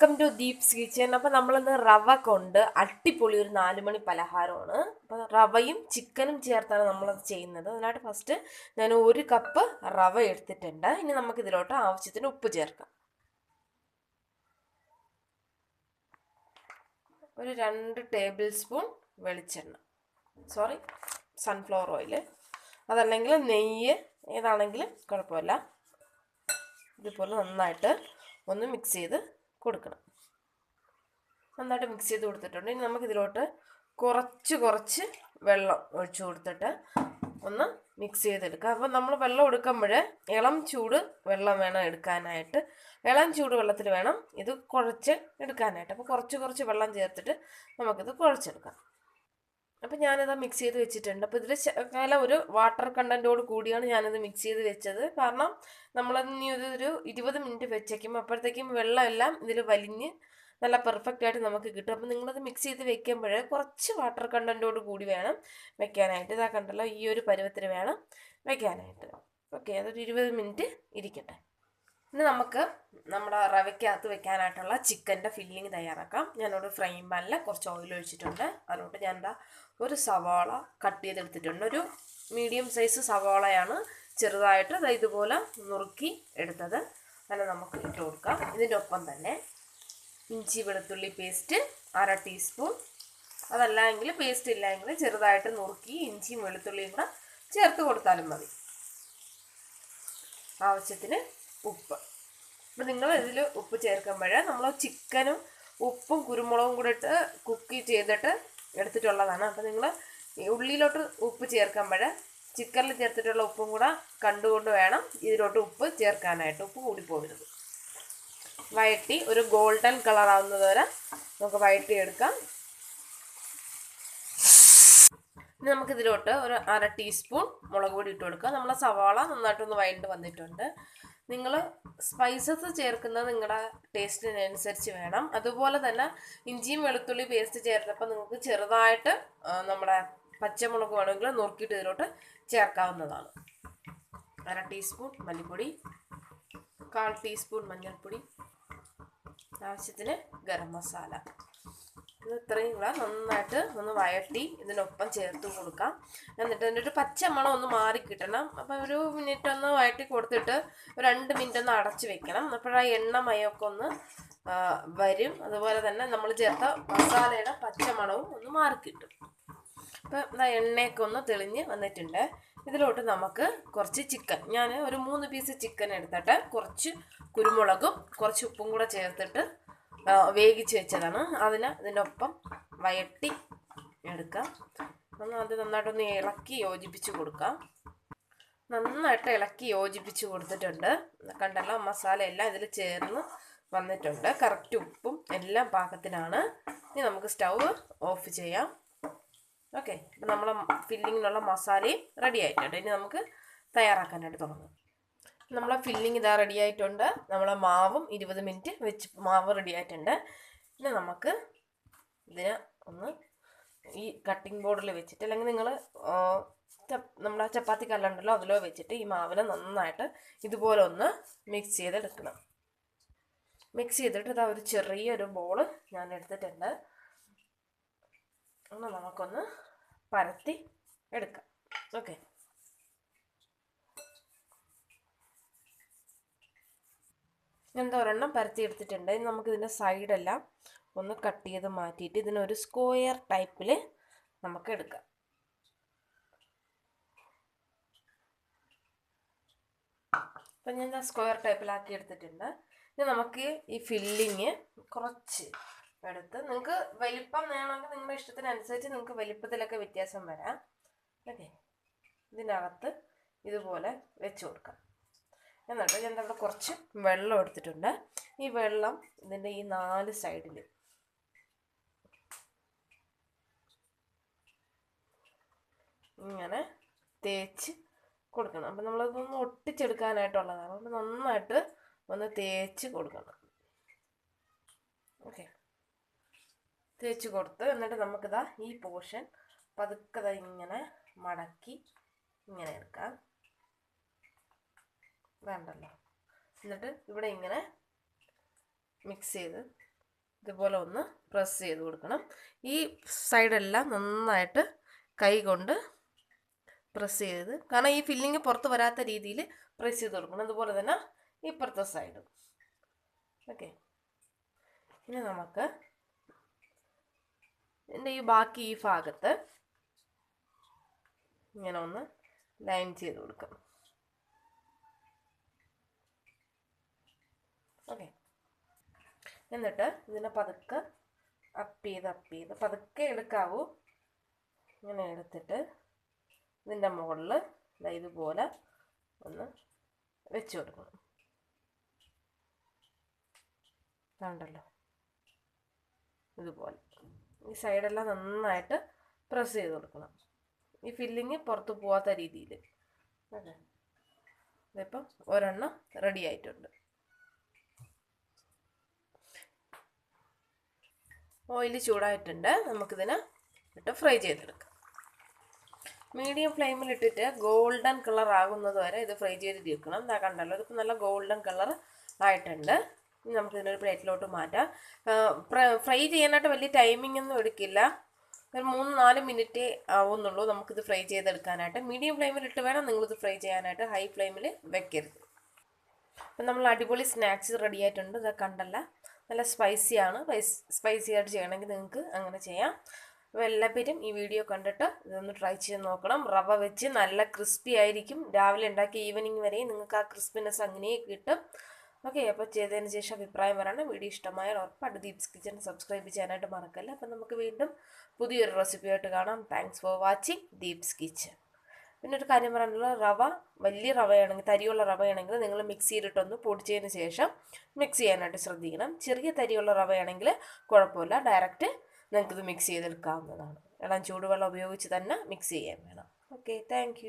Welcome to Deep's kitchen. അപ്പോൾ നമ്മളിന്ന് റവ കൊണ്ട് അട്ടിപ്പൊളി ഒരു നാലുമണി പലഹാരമാണ്. അപ്പോൾ റവയും ചിക്കനും ചേർത്താണ് നമ്മളത് ചെയ്യുന്നത്. അതിനായിട്ട് ഫസ്റ്റ് ഞാൻ ഒരു കപ്പ് റവ എടുത്തിട്ടുണ്ട്. ഇനി നമുക്ക് ഇതിലോട്ട് ആവശ്യത്തിന് ഉപ്പ് ചേർക്കാം. ഒരു രണ്ട് ടേബിൾ സ്പൂൺ വെളിച്ചെണ്ണ. സോറി സൺഫ്ലവർ ഓയിൽ അതല്ലെങ്കിൽ നെയ്യ് ഏതാണെങ്കിലും കുഴപ്പമില്ല. ഇതുപോലെ നന്നായിട്ട് ഒന്ന് മിക്സ് ചെയ്ത് കൊടുക്കണം. നന്നായിട്ട് മിക്സ് ചെയ്ത് കൊടുത്തിട്ടുണ്ട്. ഇനി നമുക്കിതിലോട്ട് കുറച്ച് കുറച്ച് വെള്ളം ഒഴിച്ചു കൊടുത്തിട്ട് ഒന്ന് മിക്സ് ചെയ്തെടുക്കുക അപ്പോൾ നമ്മൾ വെള്ളം എടുക്കുമ്പോൾ ഇളം ചൂട് വെള്ളം വേണം എടുക്കാനായിട്ട്. ഇളം ചൂട് വെള്ളത്തിൽ വേണം ഇത് കുഴച്ച് എടുക്കാനായിട്ട്. അപ്പോൾ കുറച്ച് കുറച്ച് വെള്ളം ചേർത്തിട്ട് നമുക്കിത് കുഴച്ചെടുക്കാം. അപ്പോൾ ഞാനിത് മിക്സ് ചെയ്ത് വെച്ചിട്ടുണ്ട്. അപ്പോൾ ഇതിൽ ശകല ഒരു വാട്ടർ കണ്ടന്റോട് കൂടിയാണ് ഞാനിത് മിക്സ് ചെയ്ത് വെച്ചത്. കാരണം നമ്മളത് ഇനി ഒരു ഒരു ഇരുപത് മിനിറ്റ് വെച്ചേക്കും. അപ്പോഴത്തേക്കും വെള്ളമെല്ലാം ഇതിൽ വലിഞ്ഞ് നല്ല പെർഫെക്റ്റ് ആയിട്ട് നമുക്ക് കിട്ടും. അപ്പോൾ നിങ്ങളത് മിക്സ് ചെയ്ത് വെക്കുമ്പോൾ കുറച്ച് വാട്ടർ കണ്ടന്റോട് കൂടി വേണം വെക്കാനായിട്ട്. ഇതാ കണ്ടല്ലോ ഈ ഒരു പരുവത്തിന് വേണം വെക്കാനായിട്ട്. ഓക്കെ അതൊരു ഇരുപത് മിനിറ്റ് ഇരിക്കട്ടെ. ഇനി നമുക്ക് നമ്മുടെ റവയ്ക്കകത്ത് വെക്കാനായിട്ടുള്ള ചിക്കന്റെ ഫില്ലിങ് തയ്യാറാക്കാം. ഞാനൊരു ഫ്രൈ പാനിൽ കുറച്ച് ഓയിൽ ഒഴിച്ചിട്ടുണ്ട്. അതിലോട്ട് ഞാൻ ഒരു സവാള കട്ട് ചെയ്തെടുത്തിട്ടുണ്ട്. ഒരു മീഡിയം സൈസ് സവാളയാണ് ചെറുതായിട്ട് ഇതുപോലെ നുറുക്കി എടുത്തത്. അങ്ങനെ നമുക്ക് ഇട്ട് കൊടുക്കാം. ഇതിന്റെ ഒപ്പം തന്നെ ഇഞ്ചി വെളുത്തുള്ളി പേസ്റ്റ് അര ടീസ്പൂൺ അതല്ല എങ്കിൽ പേസ്റ്റ് ഇല്ലെങ്കിൽ ചെറുതായിട്ട് നുറുക്കി ഇഞ്ചിയും വെളുത്തുള്ളിയും കൂടെ ചേർത്ത് കൊടുത്താലും മതി. ആവശ്യത്തിന് ഉപ്പ്. അപ്പം നിങ്ങൾ ഇതിൽ ഉപ്പ് ചേർക്കുമ്പോൾ നമ്മൾ ചിക്കനും ഉപ്പും കുരുമുളകും കൂടെ ഇട്ട് കുക്ക് ചെയ്തിട്ട് എടുത്തിട്ടുള്ളതാണ്. അപ്പം നിങ്ങൾ ഉള്ളിയിലോട്ട് ഉപ്പ് ചേർക്കുമ്പോൾ ചിക്കനിൽ ചേർത്തിട്ടുള്ള ഉപ്പും കൂടെ കണ്ടുകൊണ്ട് വേണം ഇതിലോട്ട് ഉപ്പ് ചേർക്കാനായിട്ട്. ഉപ്പ് കൂടി പോകരുത് വഴറ്റി ഒരു ഗോൾഡൻ കളർ ആവുന്നത് വരെ നമുക്ക് വയറ്റി എടുക്കാം. ഇനി നമുക്കിതിലോട്ട് ഒരു അര ടീസ്പൂൺ മുളക് പൊടി ഇട്ട് കൊടുക്കാം. നമ്മളെ സവാള നന്നായിട്ടൊന്ന് വയണ്ട് വന്നിട്ടുണ്ട്. നിങ്ങൾ സ്പൈസസ് ചേർക്കുന്നത് നിങ്ങളുടെ ടേസ്റ്റിനനുസരിച്ച് വേണം. അതുപോലെ തന്നെ ഇഞ്ചിയും വെളുത്തുള്ളി പേസ്റ്റ് ചേർത്തപ്പോൾ നിങ്ങൾക്ക് ചെറുതായിട്ട് നമ്മുടെ പച്ചമുളക് വേണമെങ്കിൽ നുറുക്കിയിട്ട് ഇതിലോട്ട് ചേർക്കാവുന്നതാണ്. അര ടീസ്പൂൺ മല്ലിപ്പൊടി കാൽ ടീസ്പൂൺ മഞ്ഞൾപ്പൊടി ആവശ്യത്തിന് ഗരം മസാല. ഇത് ഇത്രയും കൂടെ നന്നായിട്ട് ഒന്ന് വഴട്ടി ഇതിനൊപ്പം ചേർത്ത് കൊടുക്കാം. എന്നിട്ട് അതിന്റെ ഒരു പച്ച മണം ഒന്ന് മാറി കിട്ടണം. അപ്പോൾ ഒരു മിനിറ്റ് ഒന്ന് വഴട്ടി കൊടുത്തിട്ട് രണ്ട് മിനിറ്റ് ഒന്ന് അടച്ച് വെക്കണം. അപ്പോഴാ എണ്ണ മയമൊക്കെ ഒന്ന് വരും. അതുപോലെ തന്നെ നമ്മൾ ചേർത്ത മസാലയുടെ പച്ച മണവും ഒന്ന് മാറി കിട്ടും. അപ്പം എണ്ണയൊക്കെ ഒന്ന് തെളിഞ്ഞ് വന്നിട്ടുണ്ട്. ഇതിലോട്ട് നമുക്ക് കുറച്ച് ചിക്കൻ. ഞാൻ ഒരു മൂന്ന് പീസ് ചിക്കൻ എടുത്തിട്ട് കുറച്ച് കുരുമുളകും കുറച്ച് ഉപ്പും കൂടെ ചേർത്തിട്ട് വേവിച്ച് വെച്ചതാണ്. അതിന് ഇതിന്റെ ഒപ്പം വയട്ടി എടുക്കാം. ഒന്ന് അത് നന്നായിട്ടൊന്ന് ഇളക്കി യോജിപ്പിച്ച് കൊടുക്കാം. നന്നായിട്ട് ഇളക്കി യോജിപ്പിച്ച് കൊടുത്തിട്ടുണ്ട്. കണ്ടല്ലോ മസാല എല്ലാം ഇതിൽ ചേർന്ന് വന്നിട്ടുണ്ട്. കറക്റ്റ് ഉപ്പും എല്ലാം പാകത്തിനാണ്. ഇനി നമുക്ക് സ്റ്റൗ ഓഫ് ചെയ്യാം. ഓക്കെ അപ്പം നമ്മളെ ഫില്ലിങ്ങിനുള്ള മസാലയും റെഡി ആയിട്ടുണ്ട്. ഇനി നമുക്ക് തയ്യാറാക്കാനായിട്ട് തുടങ്ങാം. നമ്മളെ ഫില്ലിങ് ഇതാ റെഡി ആയിട്ടുണ്ട്. നമ്മളെ മാവും ഇരുപത് മിനിറ്റ് വെച്ച് മാവ് റെഡി ആയിട്ടുണ്ട്. പിന്നെ നമുക്ക് ഇതിനെ ഒന്ന് ഈ കട്ടിംഗ് ബോർഡിൽ വെച്ചിട്ട് അല്ലെങ്കിൽ നിങ്ങൾ നമ്മുടെ ചപ്പാത്തി കല്ലുണ്ടല്ലോ അതിലോ വെച്ചിട്ട് ഈ മാവിനെ നന്നായിട്ട് ഇതുപോലെ ഒന്ന് മിക്സ് ചെയ്തെടുക്കണം. മിക്സ് ചെയ്തിട്ട് ഇതാ ഒരു ചെറിയൊരു ബോൾ ഞാൻ എടുത്തിട്ടുണ്ട്. ഒന്ന് നമുക്കൊന്ന് പരത്തി എടുക്കാം. ഓക്കെ ഞാൻ ഒരെണ്ണം പരത്തി എടുത്തിട്ടുണ്ട്. ഇനി നമുക്ക് ഇതിന്റെ സൈഡെല്ലാം ഒന്ന് കട്ട് ചെയ്ത് മാറ്റിയിട്ട് ഇതിനൊരു സ്ക്വയർ ടൈപ്പിൽ നമുക്ക് എടുക്കാം. അപ്പം ഞാൻ സ്ക്വയർ ടൈപ്പിലാക്കി എടുത്തിട്ടുണ്ട്. ഇനി നമുക്ക് ഈ ഫില്ലിങ് കുറച്ച് എടുത്ത് നിങ്ങൾക്ക് വലിപ്പം വേണമെങ്കിൽ നിങ്ങളുടെ ഇഷ്ടത്തിനനുസരിച്ച് നിങ്ങൾക്ക് വലിപ്പത്തിലൊക്കെ വ്യത്യാസം വരാം. ഓക്കെ. ഇതിനകത്ത് ഇതുപോലെ വെച്ച് കൊടുക്കാം. എന്നിട്ട് ഞാൻ അവിടെ കുറച്ച് വെള്ളം എടുത്തിട്ടുണ്ട്. ഈ വെള്ളം ഇതിന്റെ ഈ നാല് സൈഡിൽ ഇങ്ങനെ തേച്ച് കൊടുക്കണം. അപ്പം നമ്മളതൊന്ന് ഒട്ടിച്ചെടുക്കാനായിട്ടുള്ളതാണ്. അതുകൊണ്ട് നന്നായിട്ട് ഒന്ന് തേച്ച് കൊടുക്കണം. ഓക്കെ. തേച്ച് കൊടുത്ത് എന്നിട്ട് നമുക്കിതാ ഈ പോർഷൻ പതുക്കെ ഇങ്ങനെ മടക്കി ഇങ്ങനെ എടുക്കാം. വേണ്ടല്ലോ. എന്നിട്ട് ഇവിടെ ഇങ്ങനെ മിക്സ് ചെയ്ത് ഇതുപോലെ ഒന്ന് പ്രസ് ചെയ്ത് കൊടുക്കണം. ഈ സൈഡെല്ലാം നന്നായിട്ട് കൈ കൊണ്ട് പ്രസ് ചെയ്ത് കാരണം ഈ ഫില്ലിങ് പുറത്ത് വരാത്ത രീതിയിൽ പ്രസ് ചെയ്ത് കൊടുക്കണം. അതുപോലെ തന്നെ ഇപ്പുറത്തെ സൈഡും ഓക്കെ ഇനി നമുക്ക് എന്റെ ഈ ബാക്കി ഈ ഭാഗത്ത് ഇങ്ങനെ ഒന്ന് ലൈൻ ചെയ്ത് കൊടുക്കാം. ഓക്കെ. എന്നിട്ട് ഇതിനെ പതുക്കെ അപ്പ് ചെയ്ത് അപ്പ് ചെയ്ത് പതുക്കെ എടുക്കാവൂ. ഇങ്ങനെ എടുത്തിട്ട് ഇതിന്റെ മുകളിൽ ഇതുപോലെ ഒന്ന് വെച്ച് കൊടുക്കണം. ഇതാണ്ടല്ലോ ഇതുപോലെ. ഈ സൈഡെല്ലാം നന്നായിട്ട് പ്രസ് ചെയ്ത് കൊടുക്കണം. ഈ ഫില്ലിങ് പുറത്ത് പോവാത്ത രീതിയിൽ. ഓക്കെ ഇതിപ്പം ഒരെണ്ണം റെഡി ആയിട്ടുണ്ട്. ഓയിൽ ചൂടായിട്ടുണ്ട്. നമുക്കിതിനെ ഇട്ട് ഫ്രൈ ചെയ്തെടുക്കാം. മീഡിയം ഫ്ലെയിമിൽ ഇട്ടിട്ട് ഗോൾഡൻ കളർ ആകുന്നത് വരെ ഇത് ഫ്രൈ ചെയ്ത് തീർക്കണം ഇതാ കണ്ടല്ലോ ഇതിപ്പോൾ നല്ല ഗോൾഡൻ കളർ ആയിട്ടുണ്ട്. നമുക്കിതിനൊരു പ്ലേറ്റിലോട്ട് മാറ്റാം. ഫ്രൈ ചെയ്യാനായിട്ട് വലിയ ടൈമിംഗ് ഒന്നും എടുക്കില്ല. ഒരു മൂന്ന് നാല് മിനിറ്റ് ആവുന്നുള്ളൂ നമുക്കിത് ഫ്രൈ ചെയ്തെടുക്കാനായിട്ട്. മീഡിയം ഫ്ലെയിമിൽ ഇട്ട് വേണം നിങ്ങളിത് ഫ്രൈ ചെയ്യാനായിട്ട്. ഹൈ ഫ്ലെയിമിൽ വെക്കരുത്. അപ്പം നമ്മൾ അടിപൊളി സ്നാക്സ് റെഡി ആയിട്ടുണ്ട്. ഇതൊക്കെ കണ്ടല്ല. നല്ല സ്പൈസിയാണ് സ്പൈസി ആയിട്ട് ചെയ്യണമെങ്കിൽ നിങ്ങൾക്ക് അങ്ങനെ ചെയ്യാം. അപ്പോൾ എല്ലാവരും ഈ വീഡിയോ കണ്ടിട്ട് ഇതൊന്ന് ട്രൈ ചെയ്ത് നോക്കണം. റവ വെച്ച് നല്ല ക്രിസ്പി ആയിരിക്കും. രാവിലെ ഉണ്ടാക്കി ഈവനിങ് വരെയും നിങ്ങൾക്ക് ആ ക്രിസ്പിനെസ് അങ്ങനെ കിട്ടും. ഓക്കെ അപ്പോൾ ചെയ്തതിന് ശേഷം അഭിപ്രായം പറയണം. വീഡിയോ ഇഷ്ടമായാൽ ഉറപ്പായിട്ട് ദീപ്സ് കിച്ചൺ സബ്സ്ക്രൈബ് ചെയ്യാനായിട്ട് മറക്കല്ല. അപ്പം നമുക്ക് വീണ്ടും പുതിയൊരു റെസിപ്പിയായിട്ട് കാണാം. Thanks for watching Deeps kitchen പിന്നെ ഒരു കാര്യം പറയാനുള്ള റവ വലിയ റവയാണെങ്കിൽ തരിയുള്ള റവയാണെങ്കിൽ നിങ്ങൾ മിക്സിയിലിട്ടൊന്ന് പൊടിച്ചതിന് ശേഷം മിക്സ് ചെയ്യാനായിട്ട് ശ്രദ്ധിക്കണം. ചെറിയ തരിയുള്ള റവയാണെങ്കിൽ കുഴപ്പമില്ല. ഡയറക്റ്റ് നിങ്ങൾക്കിത് മിക്സ് ചെയ്തെടുക്കാവുന്നതാണ്. ഇളം ചൂടുവെള്ളം ഉപയോഗിച്ച് തന്നെ മിക്സ് ചെയ്യാൻ വേണം. Okay thank